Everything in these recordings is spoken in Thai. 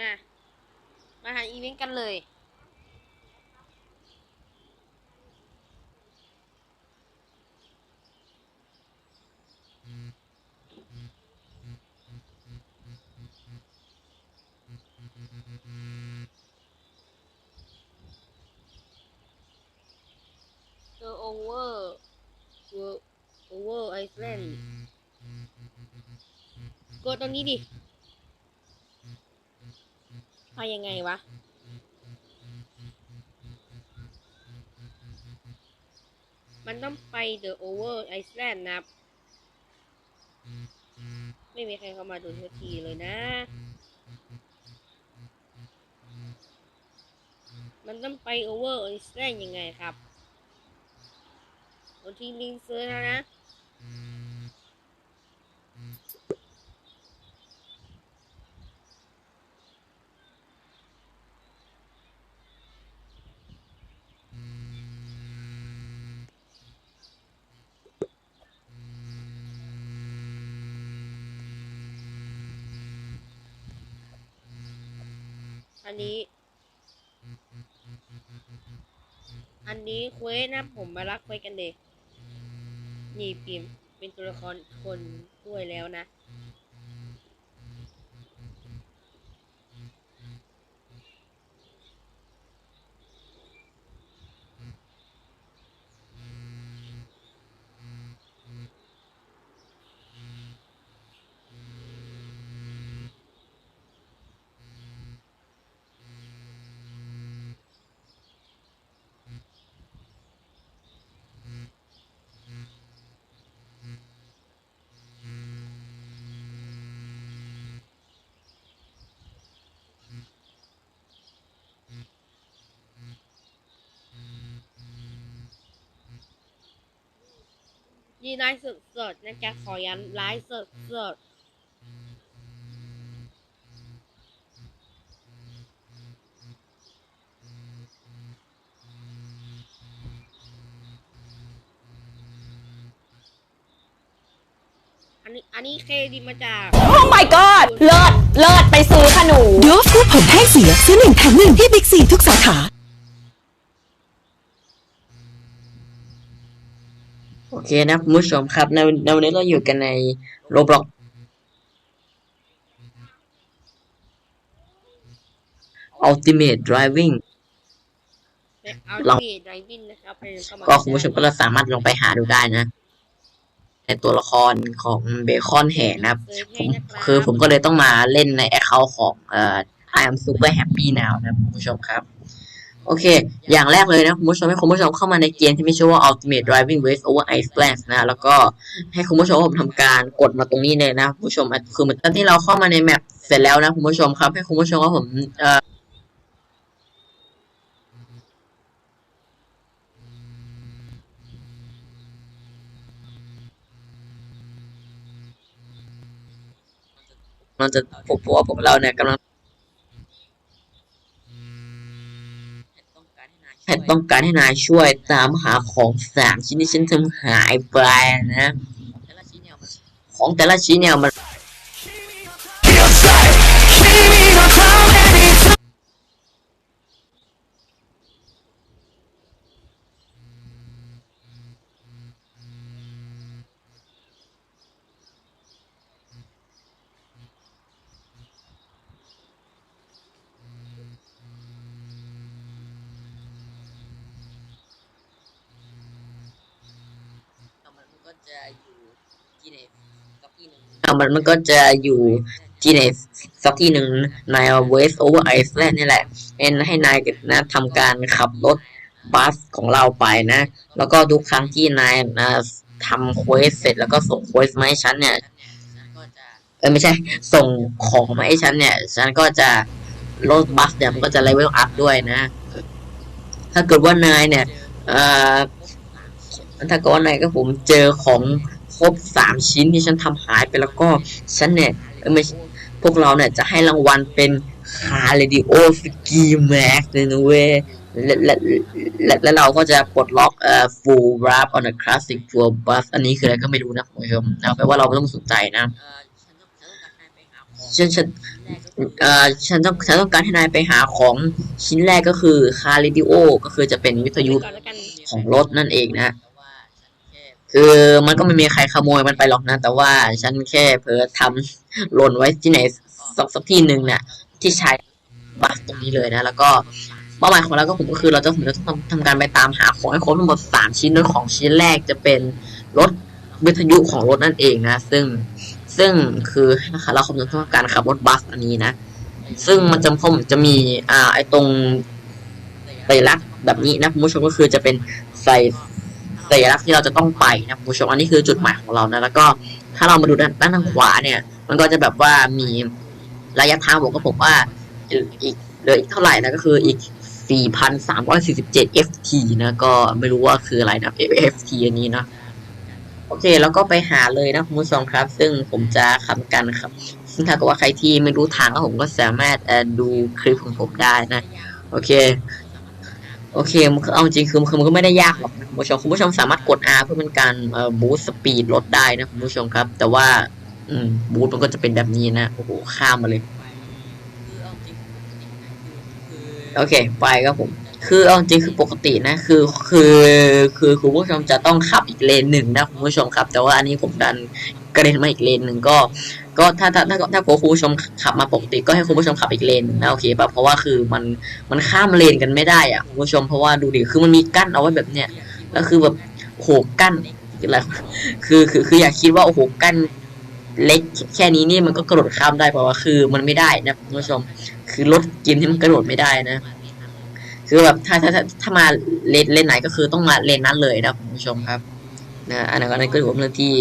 มา มาหาอีเวนต์กันเลย The over Wo- over Iceland กดตรงนี้ดิ พายังไงวะ มันต้องไป The Over Iceland นะครับไม่มีใครเข้ามาดูสักทีเลยนะ มันต้องไป Over Iceland ยังไงครับเราทิ้งลิงก์เซิร์ชแล้วนะ อันนี้ อันนี้เควสนะผมมารักไว้กันเด็กนี่พิมเป็นตัวละครคนด้วยแล้วนะ นี่ไลฟ์สดๆนะจ๊ะขอย้ำไลฟ์สดๆอันนี้อันนี้เครดิตมาจาก โอ้ my god เลิศ เลิศ ไปซื้อค่ะหนูโดฟคู่ผมแห้งเสีย ซื้อหนึ่งแถมหนึ่งที่บิ๊กซีทุกสาขา โอ เคนะคุณผู้ชมครับในในวันนี้เราอยู่กันในโรบล็อก Ultimate Driving ในอัลลองติไดวิ่งนะครับไปเข้ามาก็คุณผู้ชมก็สามารถลองไปหาดูได้นะในตัวละครของเบคอนแห่นะครับเซิร์ชผให้มนะครับคือผมก็เลยต้องมาเล่นในแอคเคาท์ของเอ่อ I am super happy now นะคุณผู้ชมครับ โอเค อย่างแรกเลยนะ คุณผู้ชมให้คุณผู้ชมเข้ามาในเกมที่มีชื่อว่า Ultimate Driving Race Over Iceland นะ แล้วก็ให้คุณผู้ชมผมทำการกดมาตรงนี้เลยนะคุณผู้ชม คือเหมือนตอนที่เราเข้ามาในแมปเสร็จแล้วนะคุณผู้ชมครับ ให้คุณผู้ชมว่าผมเอ่อมันจะพบว่าพวกเราเนี่ยกำลัง ฉันต้องการให้นายช่วยตามหาของสามชิ้นที่ฉันทำหายไปนะ ของแต่ละชิ้นเนี่ยมัน มันมันก็จะอยู่ที่ไหนสักที่หนึ่งในเวสโอเวอร์ไอซ์แลนด์นี่แหละเป็นให้นายนะทำการขับรถบัสของเราไปนะ แล้วก็ทุกครั้งที่นายนะทำเควสเสร็จแล้วก็ส่งเควสมาให้ฉันเนี่ยเออไม่ใช่ ส่งของมาให้ฉันเนี่ย ฉันก็จะรถบัสเนี่ยมันก็จะเลเวลอัพด้วยนะ ถ้าเกิดว่านายเนี่ยเอ่อถ้าเกิดว่านายกับผมเจอของ ครบสามชิ้นที่ฉันทำหายไปแล้วก็ฉันเนี่ยไม่พวกเราเนี่ยจะให้รางวัลเป็นคาร์เรดิโอสกีแม็กเลยนะเว้ยและและและเราก็จะปลดล็อกเอ่อ full wrap on a classic tour bus อันนี้คืออะไรก็ไม่รู้นะคุณผู้ชมเอาไปนว่าเราไม่ต้องสนใจนะฉันฉันเอ่อฉันต้องฉันต้องการให้นายไปหาของชิ้นแรกก็คือคาริดิโอก็คือจะเป็นวิทยุของรถนั่นเองนะ คือมันก็ไม่มีใครขโมยมันไปหรอกนะ แต่ว่าฉันแค่เผลอทำหล่นไว้ที่ไหนสักสักที่หนึ่งเนี่ยที่ใช้บัสตรงนี้เลยนะ แล้วก็เป้าหมายของเราก็ผมก็คือเราจะผมจะต้องทำทำการไปตามหาของให้ครบทั้งหมดสามชิ้นโดยของชิ้นแรกจะเป็นรถวิทยุของรถนั่นเองนะ ซึ่งซึ่งคือนะคะเราคำนึงถึงการขับรถบัสอันนี้นะ ซึ่งมันจะผมจะมีอ่าไอตรงสัญลักษณ์แบบนี้นะคุณผู้ชมก็คือจะเป็นใส่ สัญลักษณ์ที่เราจะต้องไปนะคุณผู้ชมอันนี้คือจุดหมายของเรานะแล้วก็ถ้าเรามาดูด้านด้านทางขวาเนี่ย มันก็จะแบบว่ามีระยะทางผมก็ผมว่าอีกเหลืออีกเท่าไหร่นะก็คืออีก 4,347 FT นะก็ไม่รู้ว่าคืออะไรนะ FT อันนี้นะโอเค แล้วก็ไปหาเลยนะคุณผู้ชมครับ ซึ่งผมจะทำกันครับ ซึ่งถ้าเกิดว่าใครที่ไม่รู้ทางก็ผมก็สามารถดูคลิปของผมได้นะ โอเค โอเคมันคือเอาจริงคือคือมันก็ไม่ได้ยากหรอกคุณผู้ชมคุณผู้ชมสามารถกด R เพื่อเป็นการบูสต์สปีดรถได้นะคุณผู้ชมครับ แต่ว่า อืมบูสต์มันก็จะเป็นแบบนี้นะโอ้โหข้ามมาเลยโอเค ไปครับผม คือเอาจริงคือปกตินะ คือคือคือคุณผู้ชมจะต้องขับอีกเลนหนึ่งนะคุณผู้ชมครับ แต่ว่าอันนี้ผมดันกระเด็นมาอีกเลนหนึ่งก็ ก็ถ้าถ้าถ้าถ้าผู้ชมขับมาปกติก็ให้คุณผู้ชมขับอีกเลนหนึ่งนะโอเคป่ะเพราะว่าคือมันมันข้ามเลนกันไม่ได้อะคุณผู้ชมเพราะว่าดูดิคือมันมีกั้นเอาไว้แบบเนี้ยแล้วคือแบบโหกั้นอะไรคือคือคืออยากคิดว่าโอ้โหกั้นเล็กแค่นี้นี่มันก็กระโดดข้ามได้เพราะว่าคือมันไม่ได้นะคุณผู้ชม คือรถเกมที่มันกระโดดไม่ได้นะ คือแบบถ้าถ้าถ้าถ้ามาเลนเลนไหนก็คือต้องมาเลนนั้นเลยนะคุณผู้ชมครับนะอันนั้นอันนั้นก็ถือว่าเป็นเรื่องที่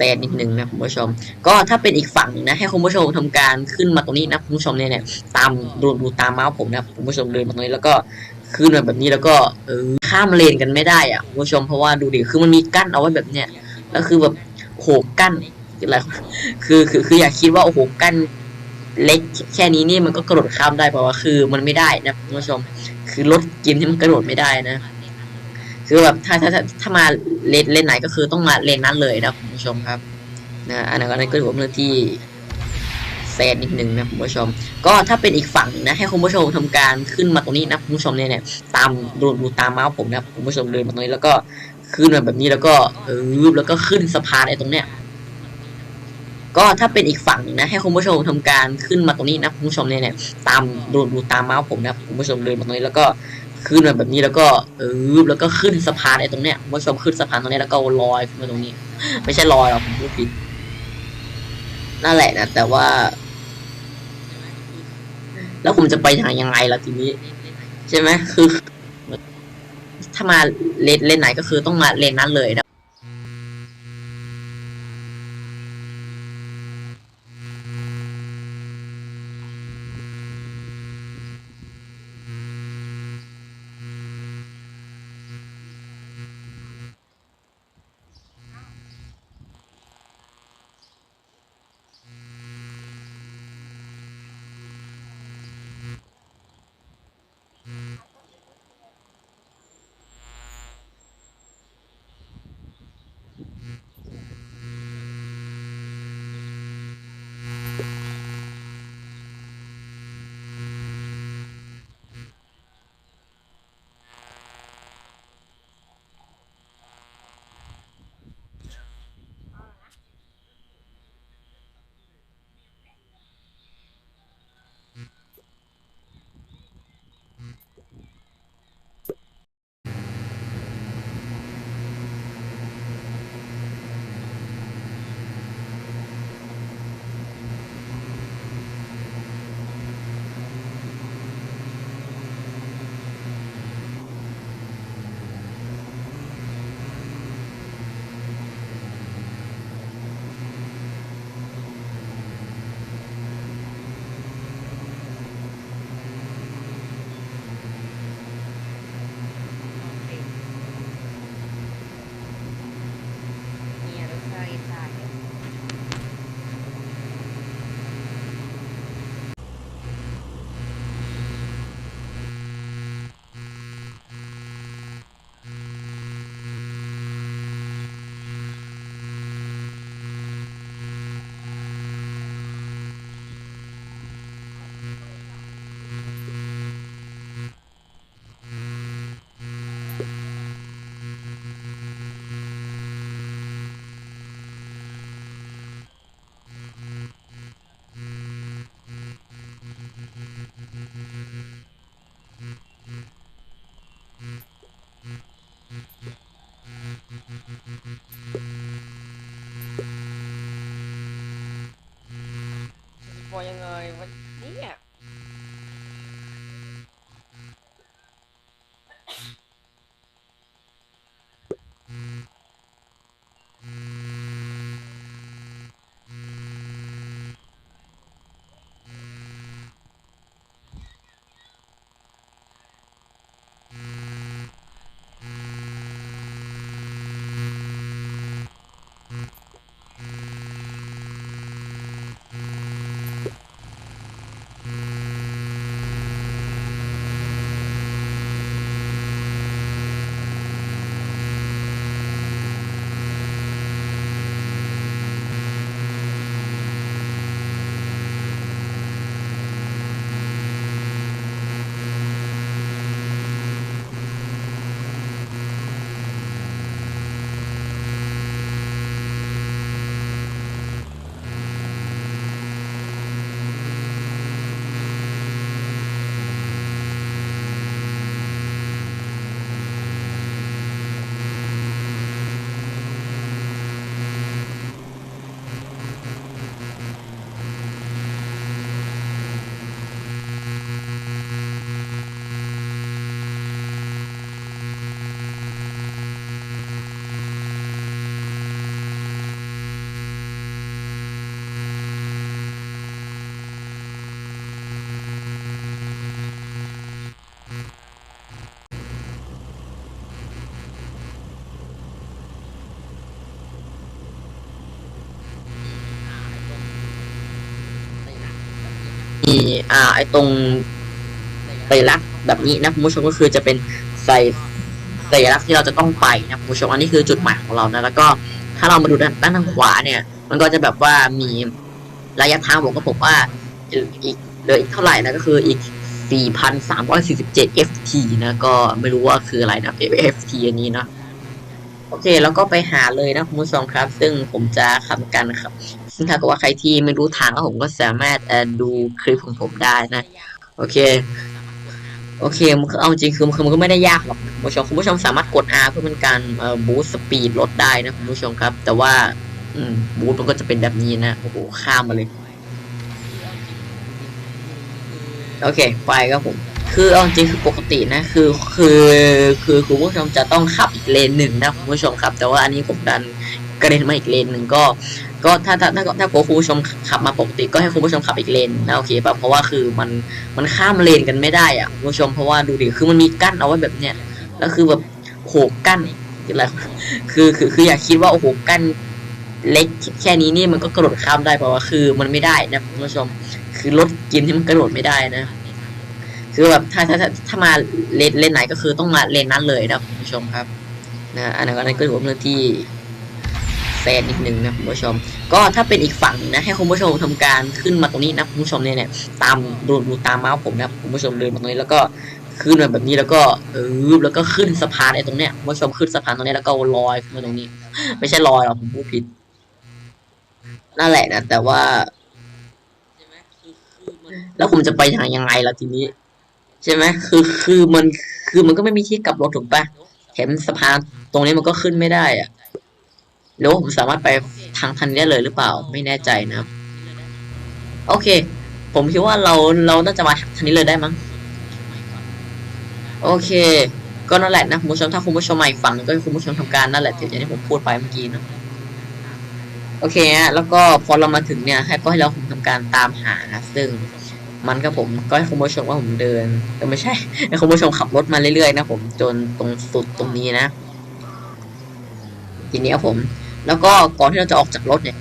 แซดนิดนึงนะคุณผู้ชม ก็ถ้าเป็นอีกฝั่งนะให้คุณผู้ชมทำการขึ้นมาตรงนี้นะคุณผู้ชมเนี่ยเนี่ยตามดูดูตามเมาส์ผมนะคุณผู้ชมเดินมาตรงนี้แล้วก็ขึ้นมาแบบนี้แล้วก็เออข้ามเลนกันไม่ได้อะคุณผู้ชมเพราะว่าดูดิคือมันมีกั้นเอาไว้แบบเนี้ยแล้วคือแบบโหกั้นอะไรคือคือคืออยากคิดว่าโอ้โหกั้นเล็กแค่นี้นี่มันก็กระโดดข้ามได้เพราะว่าคือมันไม่ได้นะคุณผู้ชม คือรถเกมที่มันกระโดดไม่ได้นะ คือแบบถ้าถ้าถ้ามาเลนเลนไหนก็คือต้องมาเลนนั้นเลยนะคุณผู้ชมครับนะอันนั้นอันนั้นก็ถือว่าเป็นเรื่องที่แซดนิดนึงนะคุณผู้ชม ก็ถ้าเป็นอีกฝั่งนะให้คุณผู้ชมทำการขึ้นมาตรงนี้นะคุณผู้ชมเนี่ยเนี่ยตามดูดูตามเมาส์ผมนะคุณผู้ชมเดินมาตรงนี้แล้วก็ขึ้นมาแบบนี้แล้วก็เออแล้วก็ขึ้นสะพานไอ้ตรงเนี้ยก็ถ้าเป็นอีกฝั่งนะให้คุณผู้ชมทำการขึ้นมาตรงนี้นะคุณผู้ชมเนี่ยเนี่ยตามดูดูตามเมาส์ผมนะคุณผู้ชมเดินมาตรงนี้แล้วก็ ขึ้นมาแบบนี้แล้วก็เออแล้วก็ขึ้นสะพานไอ้ตรงเนี้ยคุณผู้ชมขึ้นสะพานตรงนี้แล้วก็ลอยขึ้นมาตรงนี้ ไม่ใช่ลอยหรอกผมพูดผิดนั่นแหละนะแต่ว่า แล้วผมจะไปทางยังไงล่ะทีนี้ ใช่ไหมคือ ถ้ามาเลนเลนไหนก็คือต้องมาเลนนั้นเลยนะ พอยังไอ่า ไอตรงสัญลักษณ์แบบนี้นะคุณผู้ชมก็คือจะเป็นใส่สัญลักษณ์ที่เราจะต้องไปนะคุณผู้ชมอันนี้คือจุดหมายของเรานะแล้วก็ถ้าเรามาดูด้านด้านทางขวาเนี่ย มันก็จะแบบว่ามีระยะทางบอกก็ผมว่าอีกเหลืออีกเท่าไหร่นะก็คืออีก 4,347 FT นะก็ไม่รู้ว่าคืออะไรนะ FT อันนี้นะโอเค แล้วก็ไปหาเลยนะคุณผู้ชมครับ ซึ่งผมจะทำกันครับ ซึ่งถ้าเกิดว่าใครที่ไม่รู้ทางก็ผมก็สามารถดูคลิปของผมได้นะ โอเค โอเคมันก็เอาจริงคือมันก็ไม่ได้ยากหรอกคุณผู้ชมคุณผู้ชมสามารถกด R เพื่อเป็นการบูสต์สปีดลดได้นะคุณผู้ชมครับ แต่ว่าบูสต์มันก็จะเป็นแบบนี้นะโอ้โหข้ามมาเลย โอเค ไปครับผมคือเอาจริงคือปกตินะคือคือคือคุณผู้ชมจะต้องขับอีกเลนหนึ่งนะคุณผู้ชมครับ แต่ว่าอันนี้ผมดันกระเด็นมาอีกเลนหนึ่งก็ ก็ถ้าถ้าถ้าถ้าคุณผู้ชมขับมาปกติก็ให้คุณผู้ชมขับอีกเลนนะโอเคป่ะเพราะว่าคือมันมันข้ามเลนกันไม่ได้อะคุณผู้ชมเพราะว่าดูดิคือมันมีกั้นเอาไว้แบบเนี้ยแล้วคือแบบโหกั้นอะไรคือคือคืออยากคิดว่าโอ้โหกั้นเล็กแค่นี้นี่มันก็กระโดดข้ามได้เพราะว่าคือมันไม่ได้นะคุณผู้ชม คือรถเกมที่มันกระโดดไม่ได้นะ คือแบบถ้าถ้าถ้าถ้ามาเลนเลนไหนก็คือต้องมาเลนนั้นเลยนะคุณผู้ชมครับนะอันนั้นก็อันนั้นก็ถือว่าเป็นเรื่องที่ แซนนิดนึงนะคุณผู้ชม ก็ถ้าเป็นอีกฝั่งหนึ่งนะให้คุณผู้ชมทำการขึ้นมาตรงนี้นะคุณผู้ชมเนี่ยเนี่ยตามดูดูตามเมาส์ผมนะคุณผู้ชมเดินมาตรงนี้แล้วก็ขึ้นมาแบบนี้แล้วก็เออแล้วก็ขึ้นสะพานไอ้ตรงเนี้ยคุณผู้ชมขึ้นสะพานตรงนี้แล้วก็ลอยขึ้นมาตรงนี้ ไม่ใช่ลอยหรอกผมพูดผิดนั่นแหละนะแต่ว่าแล้วผมจะไปทางยังไงล่ะทีนี้ ใช่ไหมคือคือมันคือมันก็ไม่มีที่กลับรถถูกปะเห็นสะพานตรงนี้มันก็ขึ้นไม่ได้อะ แล้วผมสามารถไปทางทันนี้ได้เลยหรือเปล่าไม่แน่ใจนะครับ โอเค ผมคิดว่าเราเราน่าจะมาทางนี้เลยได้มั้งโอเค ก็นั่นแหละนะคุณผู้ชมถ้าคุณผู้ชมมาอีกฝั่งหนึ่งก็ให้คุณผู้ชมทำการนั่นแหละอย่างที่ผมพูดไปเมื่อกี้นะโอเคฮะแล้วก็พอเรามาถึงเนี่ยให้ก็ให้เราทำการตามหานะซึ่งมันก็ผมก็ให้คุณผู้ชมว่าผมเดินแต่ไม่ใช่ให้คุณผู้ชมขับรถมาเรื่อยๆนะผมจนตรงสุดตรงนี้นะทีนี้ครับผม แล้วก็ก่อนที่เราจะออกจากรถเนี่ย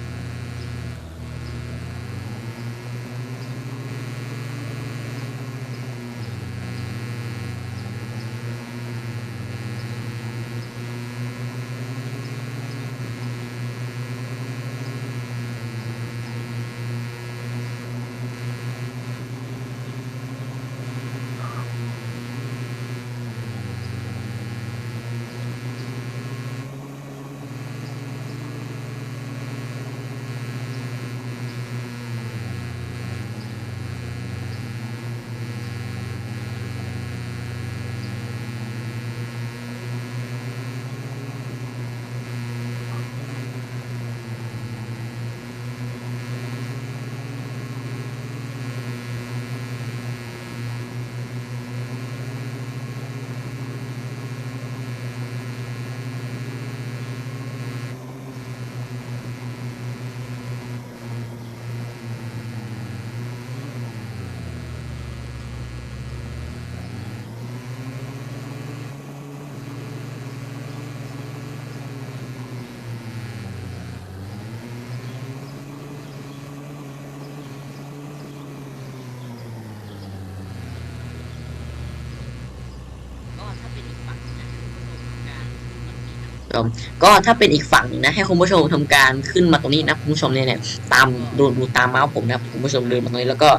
ม ก็ถ้าเป็นอีกฝั่งนึงนะให้คุณผู้ชมทำการขึ้นมาตรงนี้นะคุณผู้ชมเนี่ยเนี่ยตามดูดูตามเมาส์ผมนะคุณผู้ชมเดินมาตรงนี้แล้วก็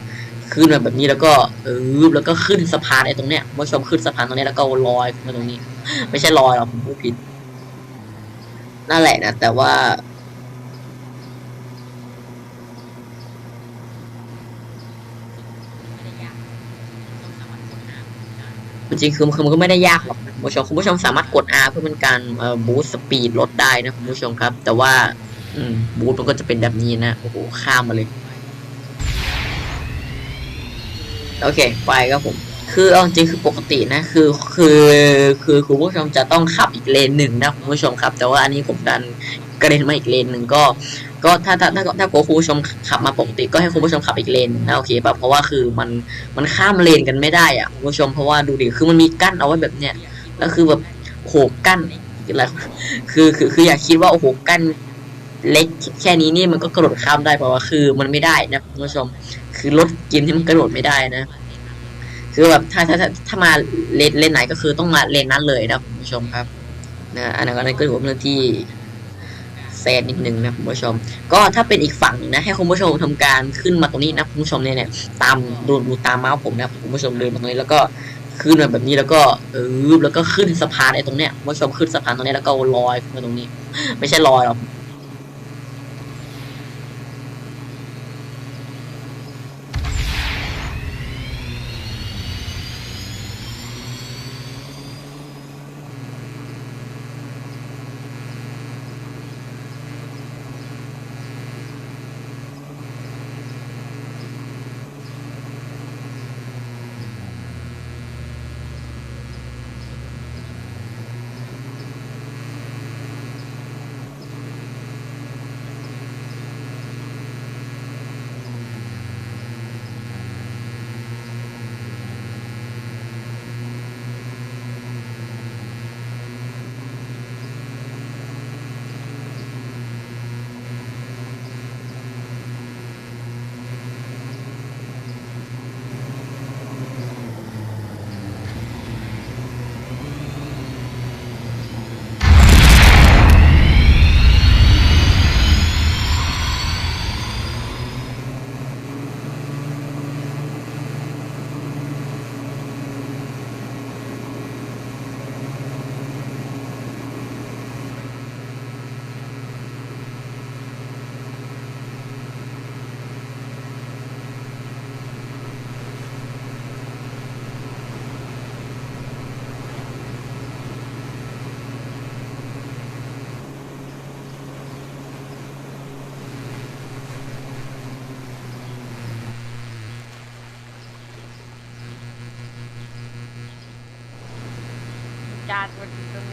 ขึ้นมาแบบนี้แล้วก็เออแล้วก็ขึ้นสะพานไอ้ตรงเนี้ยคุณผู้ชมขึ้นสะพานตรงนี้แล้วก็ลอยมาตรงนี้ ไม่ใช่ลอยหรอกผมพูดผิดนั่นแหละนะแต่ว่า จริงคือมันก็ไม่ได้ยากหรอกคุณผู้ชมคุณผู้ชมสามารถกด R เพื่อเป็นการบูสต์สปีดลดได้นะคุณผู้ชมครับ แต่ว่าบูสต์มันก็จะเป็นแบบนี้นะโอ้โหข้ามมาเลย โอเค ไปครับผม คือเอาจริงคือปกตินะ คือคือคือคุณผู้ชมจะต้องขับอีกเลนหนึ่งนะคุณผู้ชมครับ แต่ว่าอันนี้ผมดันกระเด็นมาอีกเลนหนึ่งก็ ก็ถ้าถ้าถ้าถ้าคุณผู้ชมขับมาปกติก็ให้คุณผู้ชมขับอีกเลนนะโอเคป่ะเพราะว่าคือมันมันข้ามเลนกันไม่ได้อะคุณผู้ชมเพราะว่าดูดิคือมันมีกั้นเอาไว้แบบเนี้ยแล้วคือแบบโหกั้นอะไรคือคือคืออยากคิดว่าโอ้โหกั้นเล็กแค่นี้นี่มันก็กระโดดข้ามได้เพราะว่าคือมันไม่ได้นะคุณผู้ชม คือรถเกมที่มันกระโดดไม่ได้นะ คือแบบถ้าถ้าถ้าถ้ามาเลนเลนไหนก็คือต้องมาเลนนั้นเลยนะคุณผู้ชมครับนะอันนั้นก็ก็ถือว่าเป็นเรื่องที่ แซดนิดนึงนะคุณผู้ชม ก็ถ้าเป็นอีกฝั่งนะให้คุณผู้ชมทำการขึ้นมาตรงนี้นะคุณผู้ชมเนี่ยเนี่ยตามดูดูตามเมาส์ผมนะคุณผู้ชมเดินมาตรงนี้แล้วก็ขึ้นมาแบบนี้แล้วก็เออแล้วก็ขึ้นสะพานไอ้ตรงเนี้ยคุณผู้ชมขึ้นสะพานตรงนี้แล้วก็ลอยขึ้นมาตรงนี้ ไม่ใช่ลอยหรอก จานวันที่ต้อง